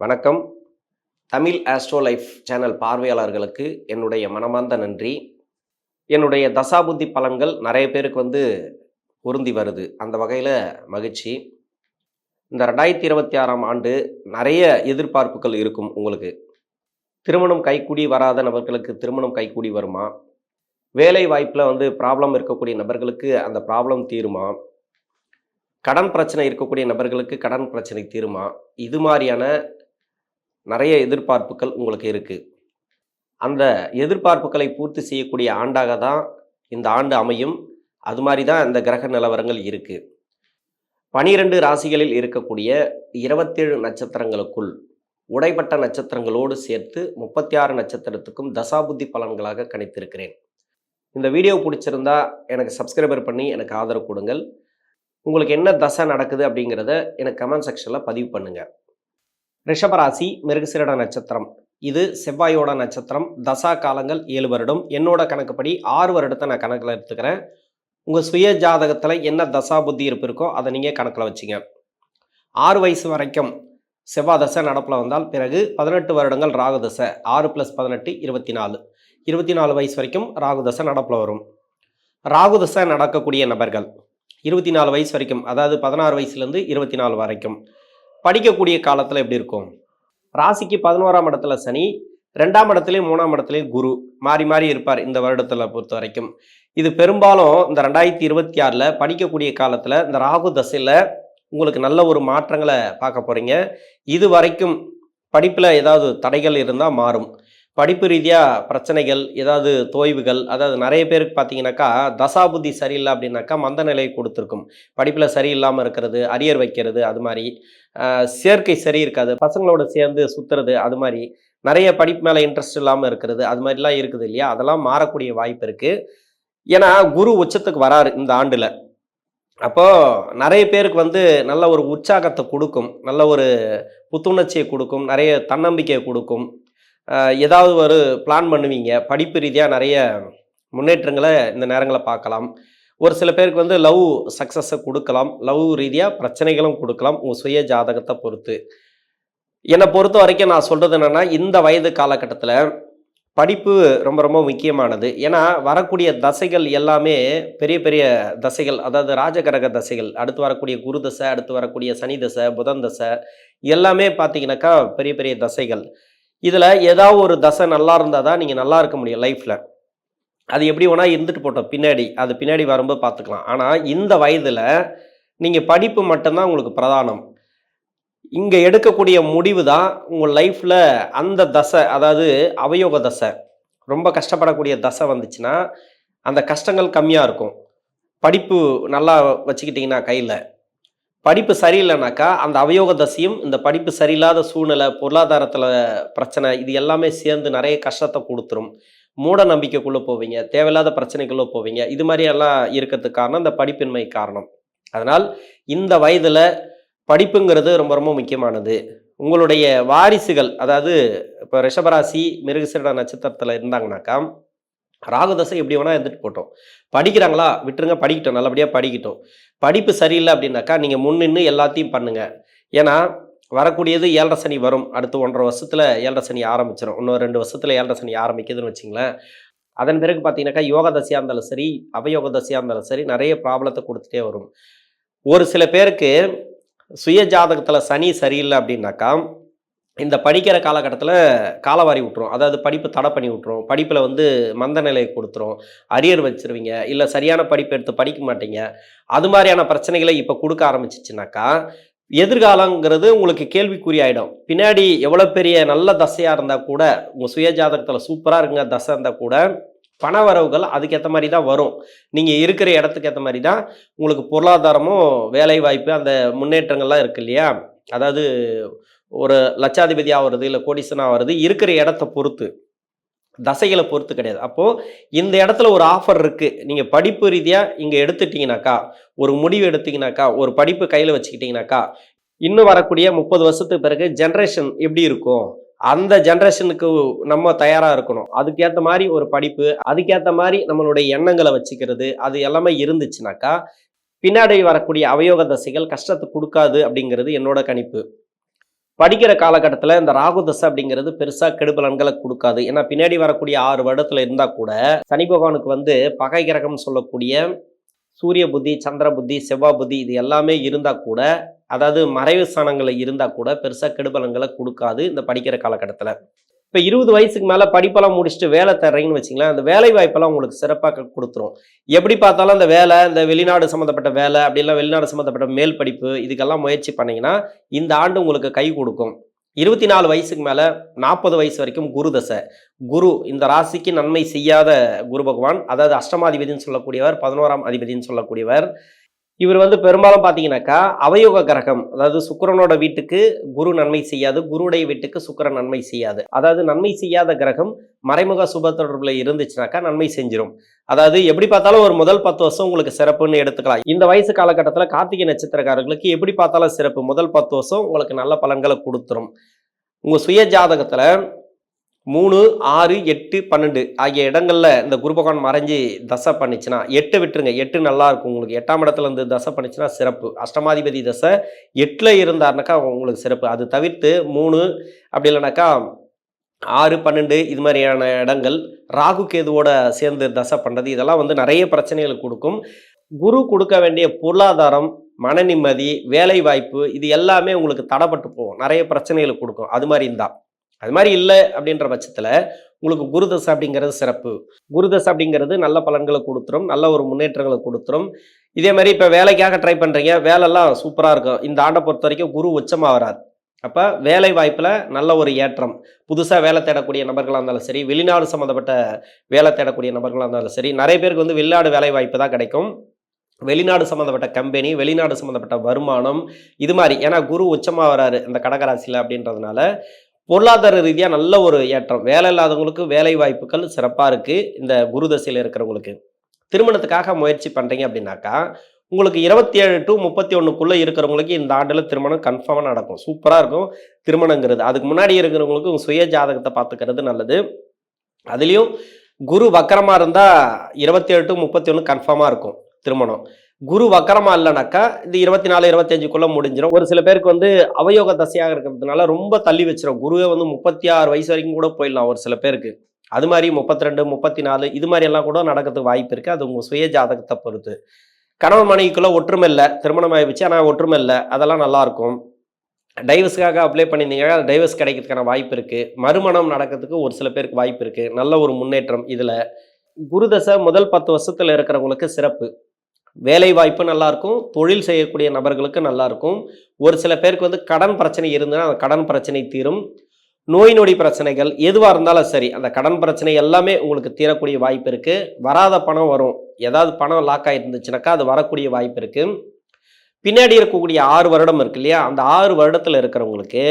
வணக்கம். Tamil astro life channel பார்வையாளர்களுக்கு என்னுடைய மனமார்ந்த நன்றி. என்னுடைய தசாபுத்தி பலன்கள் நிறைய பேருக்கு வந்து பொருந்தி வருது. அந்த வகையில் மகிழ்ச்சி. இந்த ரெண்டாயிரத்தி இருபத்தி ஆறாம் ஆண்டு நிறைய எதிர்பார்ப்புகள் இருக்கும் உங்களுக்கு. திருமணம் கைக்கூடி வராத நபர்களுக்கு திருமணம் கைக்கூடி வருமா? வேலை வாய்ப்பில் வந்து ப்ராப்ளம் இருக்கக்கூடிய நபர்களுக்கு அந்த ப்ராப்ளம் தீருமா? கடன் பிரச்சனை இருக்கக்கூடிய நபர்களுக்கு கடன் பிரச்சனை தீருமா? இது மாதிரியான நிறைய எதிர்பார்ப்புகள் உங்களுக்கு இருக்குது அந்த எதிர்பார்ப்புகளை பூர்த்தி செய்யக்கூடிய ஆண்டாக தான் இந்த ஆண்டு அமையும். அது மாதிரி தான் இந்த கிரக நிலவரங்கள் இருக்குது பனிரெண்டு ராசிகளில் இருக்கக்கூடிய இருபத்தேழு நட்சத்திரங்களுக்குள் உடைப்பட்ட நட்சத்திரங்களோடு சேர்த்து முப்பத்தி ஆறு நட்சத்திரத்துக்கும் தசாபுத்தி பலன்களாக கணித்திருக்கிறேன். இந்த வீடியோ பிடிச்சிருந்தா எனக்கு சப்ஸ்கிரைபர் பண்ணி எனக்கு ஆதரவு கொடுங்கள். உங்களுக்கு என்ன தசை நடக்குது அப்படிங்கிறத எனக்கு கமெண்ட் செக்ஷனில் பதிவு பண்ணுங்கள் ரிஷபராசி மிருகசிரட நட்சத்திரம். இது செவ்வாயோட நட்சத்திரம். தசா காலங்கள் ஏழு வருடம். என்னோட கணக்குப்படி ஆறு வருடத்தை நான் கணக்கில் எடுத்துக்கிறேன். உங்கள் சுய ஜாதகத்தில் என்ன தசா புத்தி இருப்பு இருக்கோ அதை நீங்கள் கணக்கில் வச்சுங்க. ஆறு வயசு வரைக்கும் செவ்வாய் தசை நடப்பில் வந்தால் பிறகு பதினெட்டு வருடங்கள் ராகு தசை. ஆறு ப்ளஸ் பதினெட்டு இருபத்தி நாலு இருபத்தி நாலு வயசு வரைக்கும் ராகு தசை நடப்பில் வரும். ராகு தசை நடக்கக்கூடிய நபர்கள் இருபத்தி நாலு வயசு வரைக்கும் அதாவது பதினாறு வயசுலேருந்து இருபத்தி நாலு வரைக்கும். படிக்கக்கூடிய காலத்தில் எப்படி இருக்கும்? ராசிக்கு பதினோராம் இடத்துல சனி ரெண்டாம் இடத்துலையும் மூணாம் இடத்துலையும் குரு மாறி மாறி இருப்பார் இந்த வருடத்தில் பொறுத்த வரைக்கும். இது பெரும்பாலும் இந்த ரெண்டாயிரத்தி இருபத்தி ஆறில் படிக்கக்கூடிய காலத்தில் இந்த ராகு தசையில் உங்களுக்கு நல்ல ஒரு மாற்றங்களை பார்க்க போகிறீங்க இது வரைக்கும் படிப்பில் ஏதாவது தடைகள் இருந்தால் மாறும். படிப்பு ரீதியாக பிரச்சனைகள் ஏதாவது தோய்வுகள் அதாவது நிறைய பேருக்கு பார்த்தீங்கன்னாக்கா தசாபுத்தி சரியில்லை அப்படின்னாக்கா மந்த நிலையை கொடுத்துருக்கும். படிப்பில் சரியில்லாமல் இருக்கிறது அரியர் வைக்கிறது அது மாதிரி. சேர்க்கை சரி இருக்காது பசங்களோட சேர்ந்து சுற்றுறது அது மாதிரி. நிறைய படிப்பு மேலே இன்ட்ரெஸ்ட் இல்லாமல் இருக்கிறது அது மாதிரிலாம் இருக்குது இல்லையா? அதெல்லாம் மாறக்கூடிய வாய்ப்பு இருக்குது ஏன்னா குரு உச்சத்துக்கு வராரு இந்த ஆண்டில். அப்போது நிறைய பேருக்கு வந்து நல்ல ஒரு உற்சாகத்தை கொடுக்கும் நல்ல ஒரு புத்துணர்ச்சியை கொடுக்கும் நிறைய தன்னம்பிக்கையை கொடுக்கும். ஏதாவது ஒரு பிளான் பண்ணுவீங்க? படிப்பு ரீதியாக நிறைய முன்னேற்றங்களை இந்த நேரங்களை பார்க்கலாம். ஒரு சில பேருக்கு வந்து லவ் சக்ஸஸை கொடுக்கலாம். லவ் ரீதியாக பிரச்சனைகளும் கொடுக்கலாம். உங்கள் சுய ஜாதகத்தை பொறுத்து. என்னை பொறுத்த வரைக்கும் நான் சொல்கிறது என்னென்னா இந்த வயது காலகட்டத்தில் படிப்பு ரொம்ப ரொம்ப முக்கியமானது. ஏன்னா வரக்கூடிய தசைகள் எல்லாமே பெரிய பெரிய தசைகள் அதாவது ராஜகரக தசைகள் அடுத்து வரக்கூடிய குரு தசை அடுத்து வரக்கூடிய சனி தசை புதன் தசை எல்லாமே பார்த்தீங்கன்னாக்கா பெரிய பெரிய தசைகள். இதில் ஏதாவது ஒரு தசை நல்லா இருந்தால் தான் நீங்கள் நல்லா இருக்க முடியும் லைஃப்பில் அது எப்படி வேணால் இருந்துட்டு போட்டோம் பின்னாடி. அது பின்னாடி வரும்போது பார்த்துக்கலாம். ஆனால் இந்த வயதில் நீங்கள் படிப்பு மட்டும்தான் உங்களுக்கு பிரதானம். இங்கே எடுக்கக்கூடிய முடிவு தான் உங்கள் லைஃப்பில் அந்த தசை அதாவது அவயோக தசை. ரொம்ப கஷ்டப்படக்கூடிய தசை வந்துச்சுன்னா அந்த கஷ்டங்கள் கம்மியாக இருக்கும். படிப்பு நல்லா வச்சுக்கிட்டிங்கன்னா கையில். படிப்பு சரியில்லைனாக்கா அந்த அவயோக தசையும் இந்த படிப்பு சரியில்லாத சூழ்நிலை பொருளாதாரத்தில் பிரச்சனை இது எல்லாமே சேர்ந்து நிறைய கஷ்டத்தை கொடுத்துரும். மூட நம்பிக்கைக்குள்ளே போவீங்க தேவையில்லாத பிரச்சனைக்குள்ளே போவீங்க. இது மாதிரி எல்லாம் இருக்கிறதுக்கு காரணம் இந்த படிப்பின்மை காரணம். அதனால் இந்த வயதில் படிப்புங்கிறது ரொம்ப ரொம்ப முக்கியமானது. உங்களுடைய வாரிசுகள் அதாவது இப்போ ரிஷபராசி மிருகசிரட நட்சத்திரத்தில் இருந்தாங்கனாக்கா ராகுதசை எப்படி வேணால் எடுத்துகிட்டு போட்டோம். படிக்கிறாங்களா? விட்டுருங்க படிக்கட்டும் நல்லபடியாக படிக்கட்டும். படிப்பு சரியில்லை அப்படின்னாக்கா நீங்கள் முன்னின்று எல்லாத்தையும் பண்ணுங்கள் ஏன்னா வரக்கூடியது ஏழரை சனி வரும். அடுத்து ஒன்றரை வருஷத்தில் ஏழரை சனி ஆரம்பிச்சிடும் இன்னும் ரெண்டு வருஷத்தில் ஏழரை சனி ஆரம்பிக்குதுன்னு வச்சிங்களேன். அதன் பிறகு பார்த்தீங்கன்னாக்கா யோக தசையாக இருந்தாலும் சரி அவயோக தசையாக இருந்தாலும் சரி நிறைய ப்ராப்ளத்தை கொடுத்துட்டே வரும். ஒரு சில பேருக்கு சுய ஜாதகத்தில் சனி சரியில்லை அப்படின்னாக்கா இந்த படிக்கிற காலகட்டத்தில் காலவாரி விட்டுரும். அதாவது படிப்பு தடை பண்ணி விட்டுரும். படிப்பில் வந்து மந்த நிலையை கொடுத்துரும். அரியர் வச்சிருவீங்க. இல்லை சரியான படிப்பு எடுத்து படிக்க மாட்டீங்க. அது மாதிரியான பிரச்சனைகளை இப்போ கொடுக்க ஆரம்பிச்சிச்சுனாக்கா எதிர்காலங்கிறது உங்களுக்கு கேள்விக்குறி ஆகிடும் பின்னாடி எவ்வளோ பெரிய நல்ல தசையாக இருந்தால் கூட உங்கள் சுய ஜாதகத்தில் சூப்பராக இருக்குங்க தசை இருந்தால் கூட பண வரவுகள் அதுக்கேற்ற மாதிரி தான் வரும். நீங்கள் இருக்கிற இடத்துக்கு ஏற்ற மாதிரி தான் உங்களுக்கு பொருளாதாரமும் வேலை வாய்ப்பு அந்த முன்னேற்றங்கள்லாம் இருக்கு இல்லையா? அதாவது ஒரு லட்சாதிபதியாக ஆகிறது இல்லை கோடிசனாக ஆகிறது இருக்கிற இடத்த பொறுத்து. தசைகளை பொறுத்து கிடையாது. அப்போது இந்த இடத்துல ஒரு ஆஃபர் இருக்குது நீங்கள் படிப்பு ரீதியாக இங்கே எடுத்துட்டீங்கனாக்கா ஒரு முடிவு எடுத்தீங்கனாக்கா ஒரு படிப்பு கையில் வச்சுக்கிட்டீங்கனாக்கா இன்னும் வரக்கூடிய முப்பது வருஷத்துக்கு பிறகு ஜென்ரேஷன் எப்படி இருக்கும்? அந்த ஜென்ரேஷனுக்கு நம்ம தயாராக இருக்கணும். அதுக்கேற்ற மாதிரி ஒரு படிப்பு அதுக்கேற்ற மாதிரி நம்மளுடைய எண்ணங்களை வச்சுக்கிறது அது எல்லாமே இருந்துச்சுனாக்கா பின்னாடி வரக்கூடிய அவயோக தசைகள் கஷ்டத்தை கொடுக்காது அப்படிங்கிறது என்னோட கணிப்பு. படிக்கிற காலகட்டத்தில் இந்த ராகு தசை அப்படிங்கிறது பெருசாக கெடுபலன்களை கொடுக்காது. ஏன்னா பின்னாடி வரக்கூடிய ஆறு வருடத்தில் இருந்தால் கூட சனி பகவானுக்கு வந்து பகை கிரகம் சொல்லக்கூடிய சூரிய புத்தி சந்திர புத்தி செவ்வாய் புத்தி இது எல்லாமே இருந்தால் கூட அதாவது மறைவு ஸ்தானங்களில் இருந்தால் கூட பெருசாக கெடுபலன்களை கொடுக்காது இந்த படிக்கிற காலகட்டத்தில். இப்போ இருபது வயசுக்கு மேலே படிப்பெல்லாம் முடிச்சுட்டு வேலை தர்றீங்கன்னு வச்சிங்களேன் அந்த வேலை வாய்ப்பெல்லாம் உங்களுக்கு சிறப்பாக கொடுத்துரும். எப்படி பார்த்தாலும் அந்த வேலை இந்த வெளிநாடு சம்மந்தப்பட்ட வேலை அப்படிலாம் வெளிநாடு சம்மந்தப்பட்ட மேல் படிப்பு இதுக்கெல்லாம் முயற்சி பண்ணிங்கன்னா இந்த ஆண்டு உங்களுக்கு கை கொடுக்கும். இருபத்தி நாலு வயசுக்கு மேலே நாற்பது வயசு வரைக்கும் குரு தசை. குரு இந்த ராசிக்கு நன்மை செய்யாத குரு பகவான் அதாவது அஷ்டமாதிபதினு சொல்லக்கூடியவர் பதினோராம் அதிபதினு சொல்லக்கூடியவர் இவர் வந்து பெரும்பாலும் பார்த்தீங்கன்னாக்கா அவயோக கிரகம் அதாவது சுக்கரனோட வீட்டுக்கு குரு நன்மை செய்யாது குருடைய வீட்டுக்கு சுக்கிரன் நன்மை செய்யாது. அதாவது நன்மை செய்யாத கிரகம் மறைமுக சுப தொடர்பில் இருந்துச்சுனாக்கா நன்மை செஞ்சிடும் அதாவது எப்படி பார்த்தாலும் ஒரு முதல் பத்து வருஷம் உங்களுக்கு சிறப்புன்னு எடுத்துக்கலாம். இந்த வயசு காலகட்டத்தில் கார்த்திகை நட்சத்திரக்காரர்களுக்கு எப்படி பார்த்தாலும் சிறப்பு? முதல் பத்து வருஷம் உங்களுக்கு நல்ல பலன்களை கொடுத்துரும். உங்கள் சுய ஜாதகத்தில் மூணு ஆறு எட்டு பன்னெண்டு ஆகிய இடங்களில் இந்த குரு பகவான் மறைஞ்சு தசை பண்ணிச்சுன்னா எட்டு விட்டுருங்க. எட்டு நல்லா இருக்கும் உங்களுக்கு. எட்டாம் இடத்துல இருந்து தசை பண்ணிச்சுன்னா சிறப்பு. அஷ்டமாதிபதி தசை எட்டில் இருந்தாருனாக்கா உங்களுக்கு சிறப்பு. அது தவிர்த்து மூணு அப்படி இல்லைனாக்கா ஆறு பன்னெண்டு இது மாதிரியான இடங்கள் ராகு கேதுவோட சேர்ந்து தசை பண்ணுறது இதெல்லாம் வந்து நிறைய பிரச்சனைகள் கொடுக்கும். குரு கொடுக்க வேண்டிய பொருளாதாரம் மன நிம்மதி வேலை வாய்ப்பு இது எல்லாமே உங்களுக்கு தடைப்பட்டு போகும். நிறைய பிரச்சனைகளை கொடுக்கும். அது மாதிரி இருந்தால் அது மாதிரி இல்லை அப்படின்ற பட்சத்தில் உங்களுக்கு குருதசை அப்படிங்கிறது சிறப்பு. குருதசை அப்படிங்கிறது நல்ல பலன்களை கொடுத்துரும் நல்ல ஒரு முன்னேற்றங்களை கொடுத்துரும். இதே மாதிரி இப்போ வேலைக்காக ட்ரை பண்ணுறீங்க வேலைலாம் சூப்பராக இருக்கும். இந்த ஆண்டை பொறுத்த வரைக்கும் குரு உச்சமாக வராது அப்போ வேலை வாய்ப்பில் நல்ல ஒரு ஏற்றம். புதுசாக வேலை தேடக்கூடிய நபர்களாக இருந்தாலும் சரி வெளிநாடு சம்மந்தப்பட்ட வேலை தேடக்கூடிய நபர்களாக இருந்தாலும் சரி நிறைய பேருக்கு வந்து வெளிநாடு வேலை வாய்ப்பு தான் கிடைக்கும். வெளிநாடு சம்மந்தப்பட்ட கம்பெனி வெளிநாடு சம்மந்தப்பட்ட வருமானம் இது மாதிரி. ஏன்னா குரு உச்சமாக வராரு இந்த கடகராசியில் அப்படின்றதுனால பொருளாதார ரீதியாக நல்ல ஒரு ஏற்றம். வேலை இல்லாதவங்களுக்கு வேலை வாய்ப்புகள் சிறப்பாக இருக்குது இந்த குரு தசையில் இருக்கிறவங்களுக்கு. திருமணத்துக்காக முயற்சி பண்ணுறீங்க அப்படின்னாக்கா உங்களுக்கு இருபத்தி ஏழு டு முப்பத்தி ஒன்றுக்குள்ளே இருக்கிறவங்களுக்கு இந்த ஆண்டில் திருமணம் கன்ஃபார்மாக நடக்கும். சூப்பராக இருக்கும் திருமணங்கிறது. அதுக்கு முன்னாடி இருக்கிறவங்களுக்கு உங்கள் சுய ஜாதகத்தை பார்த்துக்கிறது நல்லது. அதுலேயும் குரு வக்கரமாக இருந்தால் இருபத்தி ஏழு டு முப்பத்தி ஒன்று கன்ஃபார்மாக இருக்கும் திருமணம். குரு வக்கரமா இல்லைனாக்கா இந்த இருபத்தி நாலு இருபத்தஞ்சுக்குள்ள முடிஞ்சிடும் ஒரு சில பேருக்கு வந்து அவயோக தசையாக இருக்கிறதுனால ரொம்ப தள்ளி வச்சிடும் குருவே வந்து முப்பத்தி ஆறு வயசு வரைக்கும் கூட போயிடலாம் ஒரு சில பேருக்கு. அது மாதிரி முப்பத்தி ரெண்டு முப்பத்தி நாலு இது மாதிரி எல்லாம் கூட நடக்கிறதுக்கு வாய்ப்பு இருக்கு. அது உங்க சுய ஜாதகத்தை பொறுத்து. கணவன் மனைவிக்குள்ள ஒற்றுமை இல்லை திருமணம் ஆயிடுச்சு ஆனால் ஒற்றுமை இல்லை அதெல்லாம் நல்லா இருக்கும். டைவர்ஸுக்காக அப்ளை பண்ணியிருந்தீங்கன்னா டைவர்ஸ் கிடைக்கிறதுக்கான வாய்ப்பு இருக்கு. மறுமணம் நடக்கிறதுக்கு ஒரு சில பேருக்கு வாய்ப்பு இருக்கு. நல்ல ஒரு முன்னேற்றம் இதுல. குருதசை முதல் பத்து வருஷத்துல இருக்கிறவங்களுக்கு சிறப்பு. வேலை வாய்ப்பு நல்லாயிருக்கும் தொழில் செய்யக்கூடிய நபர்களுக்கு நல்லாயிருக்கும் ஒரு சில பேருக்கு வந்து கடன் பிரச்சனை இருந்ததுன்னா அந்த கடன் பிரச்சனை தீரும். நோய் நொடி பிரச்சனைகள் எதுவாக இருந்தாலும் சரி அந்த கடன் பிரச்சனை எல்லாமே உங்களுக்கு தீரக்கூடிய வாய்ப்பு இருக்குது வராத பணம் வரும். ஏதாவது பணம் லாக் ஆகிருந்துச்சுனாக்கா அது வரக்கூடிய வாய்ப்பு இருக்குது பின்னாடி இருக்கக்கூடிய ஆறு வருடம் இருக்கு இல்லையா? அந்த ஆறு வருடத்தில் இருக்கிறவங்களுக்கு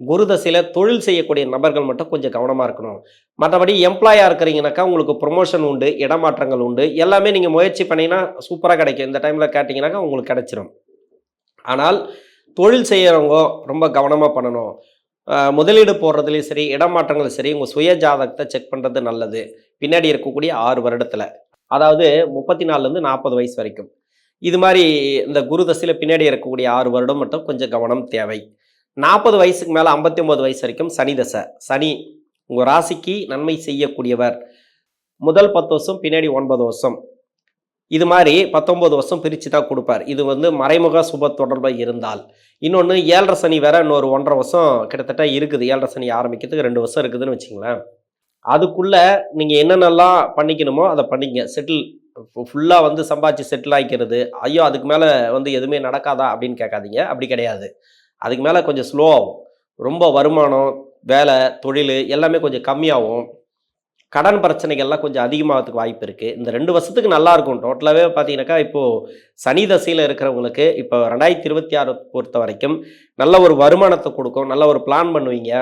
குரு தசையில் தொழில் செய்யக்கூடிய நபர்கள் மட்டும் கொஞ்சம் கவனமாக இருக்கணும். மற்றபடி எம்ப்ளாயாக இருக்கிறீங்கனாக்கா உங்களுக்கு ப்ரொமோஷன் உண்டு இடமாற்றங்கள் உண்டு. எல்லாமே நீங்கள் முயற்சி பண்ணிங்கன்னா சூப்பராக கிடைக்கும். இந்த டைமில் கேட்டிங்கனாக்கா உங்களுக்கு கிடைச்சிரும். ஆனால் தொழில் செய்கிறவங்க ரொம்ப கவனமாக பண்ணணும். முதலீடு போடுறதுலையும் சரி இடமாற்றங்கள் சரி உங்கள் சுய ஜாதகத்தை செக் பண்ணுறது நல்லது. பின்னாடி இருக்கக்கூடிய ஆறு வருடத்தில். அதாவது முப்பத்தி நாலுலேருந்து நாற்பது வயசு வரைக்கும். இது மாதிரி இந்த குரு தசையில் பின்னாடி இருக்கக்கூடிய ஆறு வருடம் மட்டும் கொஞ்சம் கவனம் தேவை. நாற்பது வயசுக்கு மேலே ஐம்பத்தி ஒம்பது வயசு வரைக்கும் சனி தசை. சனி உங்கள் ராசிக்கு நன்மை செய்யக்கூடியவர். முதல் பத்து வருஷம் பின்னாடி ஒன்பது வருஷம். இது மாதிரி பத்தொம்போது வருஷம் பிரித்து தான் கொடுப்பார். இது வந்து மறைமுக சுப தொடர்பாக இருந்தால். இன்னொன்று ஏழரை சனி வேற இன்னொரு ஒன்றரை வருஷம் கிட்டத்தட்ட இருக்குது. ஏழரை சனி ஆரம்பிக்கிறதுக்கு ரெண்டு வருஷம் இருக்குதுன்னு வச்சுங்களேன் அதுக்குள்ளே நீங்கள் என்னென்னலாம் பண்ணிக்கணுமோ அதை பண்ணிங்க செட்டில் ஃபுல்லாக வந்து சம்பாதிச்சு செட்டில் ஆகிக்கிறது ஐயோ அதுக்கு மேலே வந்து எதுவுமே நடக்காதா அப்படின்னு கேட்காதீங்க. அப்படி கிடையாது. அதுக்கு மேலே கொஞ்சம் ஸ்லோ ஆகும். ரொம்ப வருமானம் வேலை தொழில் எல்லாமே கொஞ்சம் கம்மியாகும். கடன் பிரச்சனைகள்லாம் கொஞ்சம் அதிகமாகிறதுக்கு வாய்ப்பு இருக்குது இந்த ரெண்டு வருஷத்துக்கு நல்லா இருக்கும். டோட்டலாகவே பார்த்தீங்கன்னாக்கா இப்போது சனி தசையில் இருக்கிறவங்களுக்கு இப்போ ரெண்டாயிரத்தி இருபத்தி ஆறு பொறுத்த வரைக்கும் நல்ல ஒரு வருமானத்தை கொடுக்கும். நல்ல ஒரு பிளான் பண்ணுவீங்க.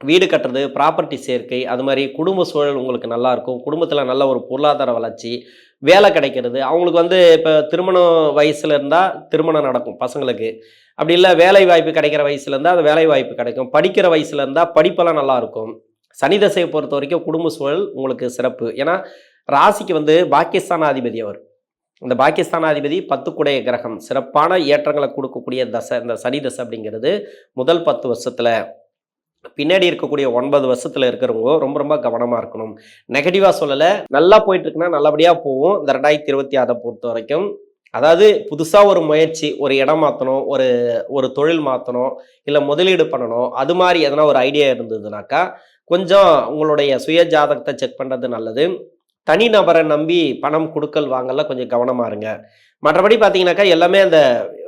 வீடு கட்டுறது ப்ராப்பர்ட்டி சேர்க்கை அது மாதிரி குடும்ப சூழல் உங்களுக்கு நல்லாயிருக்கும் குடும்பத்தில் நல்ல ஒரு பொருளாதார வளர்ச்சி வேலை கிடைக்கிறது. அவங்களுக்கு வந்து இப்போ திருமணம் வயசில் இருந்தால் திருமணம் நடக்கும் பசங்களுக்கு. அப்படி இல்லை வேலை வாய்ப்பு கிடைக்கிற வயசுல இருந்தால் அது வேலை வாய்ப்பு கிடைக்கும். படிக்கிற வயசுல இருந்தால் படிப்பெல்லாம் நல்லாயிருக்கும் சனி தசையை பொறுத்த வரைக்கும் குடும்ப சூழல் உங்களுக்கு சிறப்பு. ஏன்னா ராசிக்கு வந்து பாகிஸ்தான் அதிபதி அவர். இந்த பாகிஸ்தானாதிபதி பத்துக்குடைய கிரகம். சிறப்பான ஏற்றங்களை கொடுக்கக்கூடிய தசை இந்த சனி தசை அப்படிங்கிறது முதல் பத்து வருஷத்தில். பின்னாடி இருக்கக்கூடிய ஒன்பது வருஷத்தில் இருக்கிறவங்க ரொம்ப ரொம்ப கவனமாக இருக்கணும். நெகட்டிவாக சொல்லலை நல்லா போயிட்டு இருக்குன்னா நல்லபடியாக போகும் இந்த ரெண்டாயிரத்தி இருபத்தி ஆறை பொறுத்த வரைக்கும். அதாவது புதுசாக ஒரு முயற்சி ஒரு இடம் மாற்றணும் ஒரு ஒரு தொழில் மாற்றணும் இல்லை முதலீடு பண்ணணும் அது மாதிரி எதனா ஒரு ஐடியா இருந்ததுனாக்கா கொஞ்சம் உங்களுடைய சுய ஜாதகத்தை செக் பண்ணுறது நல்லது. தனிநபரை நம்பி பணம் கொடுக்கல் வாங்கலாம் கொஞ்சம் கவனமாக இருங்க. மற்றபடி பார்த்தீங்கன்னாக்கா எல்லாமே அந்த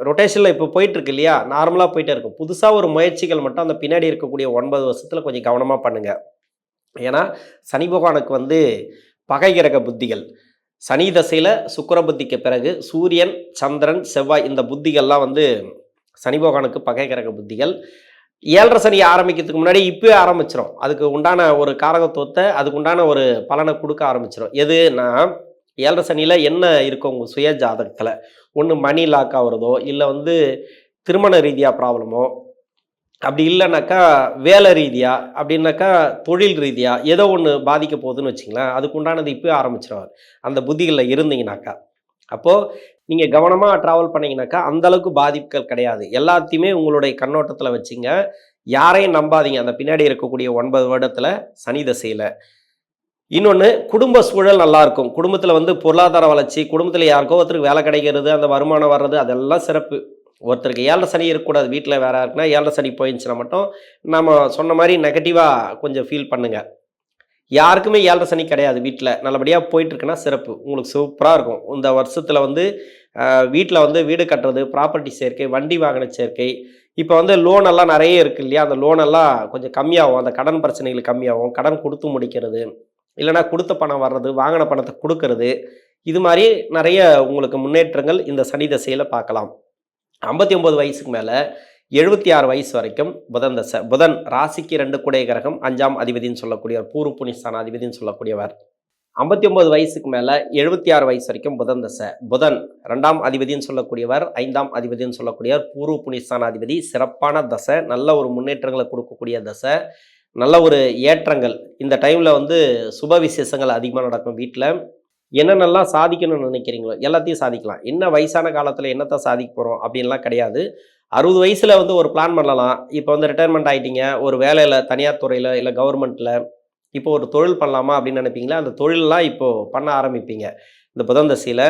ரொட்டேஷனில் இப்போ போயிட்டுருக்கு இல்லையா? நார்மலாக போயிட்டே இருக்கும். புதுசாக ஒரு முயற்சிகள் மட்டும் அந்த பின்னாடி இருக்கக்கூடிய ஒன்பது வருஷத்தில் கொஞ்சம் கவனமாக பண்ணுங்கள் ஏன்னா சனி பகவானுக்கு வந்து பகை கிரக புத்திகள். சனி தசையில் சுக்கிர புத்திக்கு பிறகு சூரியன் சந்திரன் செவ்வாய் இந்த புத்திகள்லாம் வந்து சனி பகவானுக்கு பகை கிரக புத்திகள். ஏழரை சனி ஆரம்பிக்கிறதுக்கு முன்னாடி இப்போயே ஆரம்பிச்சிடும் அதுக்கு உண்டான ஒரு காரகத்துவத்தை அதுக்கு உண்டான ஒரு பலனை கொடுக்க ஆரம்பிச்சிடும் எதுனா ஏழரை சனியில் என்ன இருக்கும் உங்கள் சுய ஜாதகத்தில்? ஒன்று மணி லாக் ஆகுறதோ இல்லை வந்து திருமண ரீதியாக ப்ராப்ளமோ அப்படி இல்லைனாக்கா வேலை ரீதியாக அப்படின்னாக்கா தொழில் ரீதியாக ஏதோ ஒன்று பாதிக்க போகுதுன்னு வச்சிங்களேன் அதுக்கு உண்டானது இப்போ ஆரம்பிச்சிடுவார் அந்த புத்திகளில் இருந்தீங்கனாக்கா. அப்போது நீங்கள் கவனமாக ட்ராவல் பண்ணிங்கனாக்கா அந்தளவுக்கு பாதிப்புகள் கிடையாது. எல்லாத்தையுமே உங்களுடைய கண்ணோட்டத்தில் வச்சுங்க. யாரையும் நம்பாதீங்க. அந்த பின்னாடி இருக்கக்கூடிய ஒன்பது வருடத்தில் சனி தசையில். இன்னொன்று குடும்ப சூழல் நல்லாயிருக்கும் குடும்பத்தில் வந்து பொருளாதார வளர்ச்சி குடும்பத்தில் யாருக்கோ ஒருத்தருக்கு வேலை கிடைக்கிறது அந்த வருமானம் வர்றது அதெல்லாம் சிறப்பு. ஒருத்தருக்கு ஏழரை சனி இருக்கக்கூடாது. வீட்டில் வேற இருக்குன்னா ஏழரை சனி போயிடுச்சுன்னா மட்டும் நம்ம சொன்ன மாதிரி நெகட்டிவாக கொஞ்சம் ஃபீல் பண்ணுங்கள் யாருக்குமே ஏழரை சனி கிடையாது வீட்டில் நல்லபடியாக போயிட்டுருக்குன்னா சிறப்பு. உங்களுக்கு சூப்பராக இருக்கும். இந்த வருஷத்தில் வந்து வீட்டில் வந்து வீடு கட்டுறது ப்ராப்பர்ட்டி சேர்க்கை வண்டி வாகன சேர்க்கை. இப்போ வந்து லோன் எல்லாம் நிறைய இருக்கு இல்லையா? அந்த லோன் எல்லாம் கொஞ்சம் கம்மியாகும். அந்த கடன் பிரச்சனைகள் கம்மியாகும். கடன் கொடுத்து முடிக்கிறது. இல்லைனா கொடுத்த பணம் வர்றது வாங்கின பணத்தை கொடுக்கறது. இது மாதிரி நிறைய உங்களுக்கு முன்னேற்றங்கள் இந்த சனி தசையில் பார்க்கலாம். ஐம்பத்தி ஒம்பது வயசுக்கு மேலே எழுபத்தி ஆறு வயசு வரைக்கும் புதன் தசை புதன் ராசிக்கு ரெண்டு குடைய கிரகம் அஞ்சாம் அதிபதினு சொல்லக்கூடியவர் பூர்வ புனிஸ்தான அதிபதினு சொல்லக்கூடியவர். ஐம்பத்தி ஒன்பது வயசுக்கு மேலே எழுபத்தி ஆறு வயசு வரைக்கும் புதன் தசை புதன் ரெண்டாம் அதிபதினு சொல்லக்கூடியவர் ஐந்தாம் அதிபதினு சொல்லக்கூடியவர் பூர்வ புனிஸ்தான அதிபதி சிறப்பான தசை நல்ல ஒரு முன்னேற்றங்களை கொடுக்கக்கூடிய தசை நல்ல ஒரு ஏற்றங்கள். இந்த டைமில் வந்து சுப விசேஷங்கள் அதிகமாக நடக்கும் வீட்டில் என்னென்னலாம் சாதிக்கணும்னு நினைக்கிறீங்களோ எல்லாத்தையும் சாதிக்கலாம். என்ன வயசான காலத்தில் என்னத்தை சாதிக்க போகிறோம் அப்படின்லாம் கிடையாது. அறுபது வயசில் வந்து ஒரு பிளான் பண்ணலாம். இப்போ வந்து ரிட்டையர்மெண்ட் ஆகிட்டீங்க ஒரு வேலையில் தனியார் துறையில் இல்லை கவர்மெண்ட்டில் இப்போ ஒரு தொழில் பண்ணலாமா அப்படின்னு நினைப்பீங்களா? அந்த தொழிலெலாம் இப்போது பண்ண ஆரம்பிப்பீங்க. இந்த புதந்தசியில்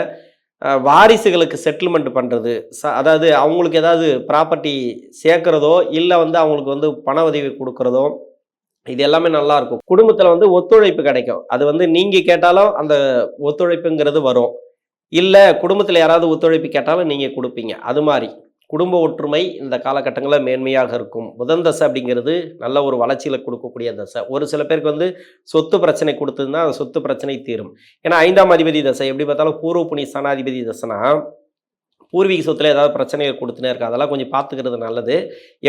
வாரிசுகளுக்கு செட்டில்மெண்ட் பண்ணுறது ச அதாவது அவங்களுக்கு ஏதாவது ப்ராப்பர்ட்டி சேர்க்குறதோ இல்லை வந்து அவங்களுக்கு வந்து பண உதவி கொடுக்குறதோ இது எல்லாமே நல்லா இருக்கும் குடும்பத்தில் வந்து ஒத்துழைப்பு கிடைக்கும். அது வந்து நீங்கள் கேட்டாலும் அந்த ஒத்துழைப்புங்கிறது வரும். இல்லை குடும்பத்தில் யாராவது ஒத்துழைப்பு கேட்டாலும் நீங்கள் கொடுப்பீங்க. அது மாதிரி. குடும்ப ஒற்றுமை இந்த காலகட்டங்களில் மேன்மையாக இருக்கும். புதன் தசை அப்படிங்கிறது நல்ல ஒரு வளர்ச்சியில் கொடுக்கக்கூடிய தசை. ஒரு சில பேருக்கு வந்து சொத்து பிரச்சனை கொடுத்ததுன்னா அந்த சொத்து பிரச்சனை தீரும். ஏன்னா ஐந்தாம் அதிபதி தசை எப்படி பார்த்தாலும் பூர்வ புனி சனாதிபதி தசைனா பூர்வீக சொத்துல ஏதாவது பிரச்சனைகள் கொடுத்துனே இருக்கு? அதெல்லாம் கொஞ்சம் பார்த்துக்கிறது நல்லது.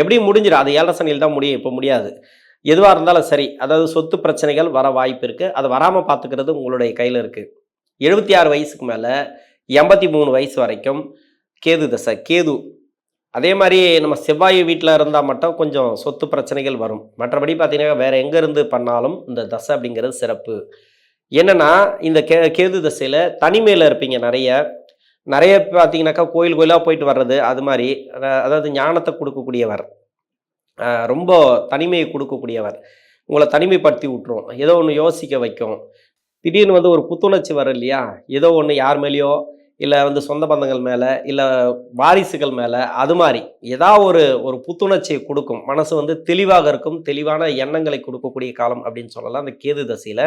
எப்படியும் முடிஞ்சிடும்? அது ஏழரை சனியில் தான் முடியும். இப்போ முடியாது. எதுவாக இருந்தாலும் சரி. அதாவது சொத்து பிரச்சனைகள் வர வாய்ப்பு இருக்குது அது வராமல் பார்த்துக்கிறது உங்களுடைய கையில் இருக்குது எழுபத்தி ஆறு வயசுக்கு மேலே எண்பத்தி மூணு வயசு வரைக்கும் கேது தசை. கேது அதே மாதிரி நம்ம செவ்வாய் வீட்டில் இருந்தால் மட்டும் கொஞ்சம் சொத்து பிரச்சனைகள் வரும். மற்றபடி பார்த்தீங்கன்னா வேறு எங்கேருந்து பண்ணாலும் இந்த தசை அப்படிங்கிறது சிறப்பு. என்னென்னா இந்த கே கேது தசையில் தனிமையில் இருப்பீங்க நிறைய. நிறைய பார்த்தீங்கன்னாக்கா கோயில் கோயிலாக போயிட்டு வர்றது அது மாதிரி. அதாவது ஞானத்தை கொடுக்கக்கூடியவர். ரொம்ப தனிமையை கொடுக்கக்கூடியவர். உங்களை தனிமைப்படுத்தி விட்டுரும். ஏதோ ஒன்று யோசிக்க வைக்கும். திடீர்னு வந்து ஒரு புத்துணர்ச்சி வரும் இல்லையா? ஏதோ ஒன்று யார் மேலேயோ இல்லை வந்து சொந்த பந்தங்கள் மேலே இல்லை வாரிசுகள் மேலே அது மாதிரி ஏதாவது ஒரு ஒரு புத்துணர்ச்சியை கொடுக்கும். மனசு வந்து தெளிவாக இருக்கும். தெளிவான எண்ணங்களை கொடுக்கக்கூடிய காலம் அப்படின்னு சொல்லலாம். அந்த கேது தசையில்.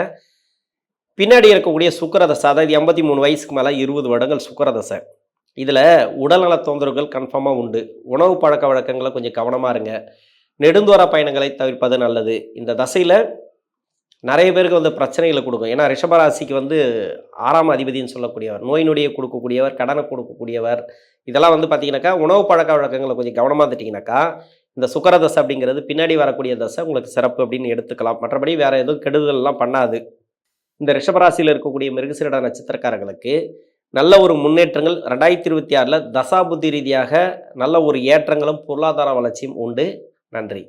பின்னாடி இருக்கக்கூடிய சுக்கரதசை அதாவது எண்பத்தி மூணு வயசுக்கு மேலே இருபது வருடங்கள் சுக்கரதசை. இதில் உடல்நல தொந்தரவுகள் கன்ஃபார்மாக உண்டு. உணவு பழக்க வழக்கங்களை கொஞ்சம் கவனமாக இருங்க. நெடுந்தோர பயணங்களை தவிர்ப்பது நல்லது. இந்த தசையில் நிறைய பேருக்கு வந்து பிரச்சனைகளை கொடுக்கும். ஏன்னா ரிஷபராசிக்கு வந்து ஆறாம் அதிபதினு சொல்லக்கூடியவர் நோய் நொடியை கொடுக்கக்கூடியவர் கடனை கொடுக்கக்கூடியவர் இதெல்லாம் வந்து பார்த்தீங்கன்னாக்கா உணவு பழக்க வழக்கங்களை கொஞ்சம் கவனமாக இருந்துட்டிங்கனாக்கா இந்த சுக்கர தசை அப்படிங்கிறது பின்னாடி வரக்கூடிய தசை உங்களுக்கு சிறப்பு அப்படின்னு எடுத்துக்கலாம். மற்றபடி வேறு எதுவும் கெடுதல்லாம் பண்ணாது. இந்த ரிஷபராசியில் இருக்கக்கூடிய மிருகசிரட நட்சத்திரக்காரர்களுக்கு நல்ல ஒரு முன்னேற்றங்கள். ரெண்டாயிரத்தி இருபத்தி ஆறில் தசாபுத்தி ரீதியாக நல்ல ஒரு ஏற்றங்களும் பொருளாதார வளர்ச்சியும் உண்டு. நன்றி.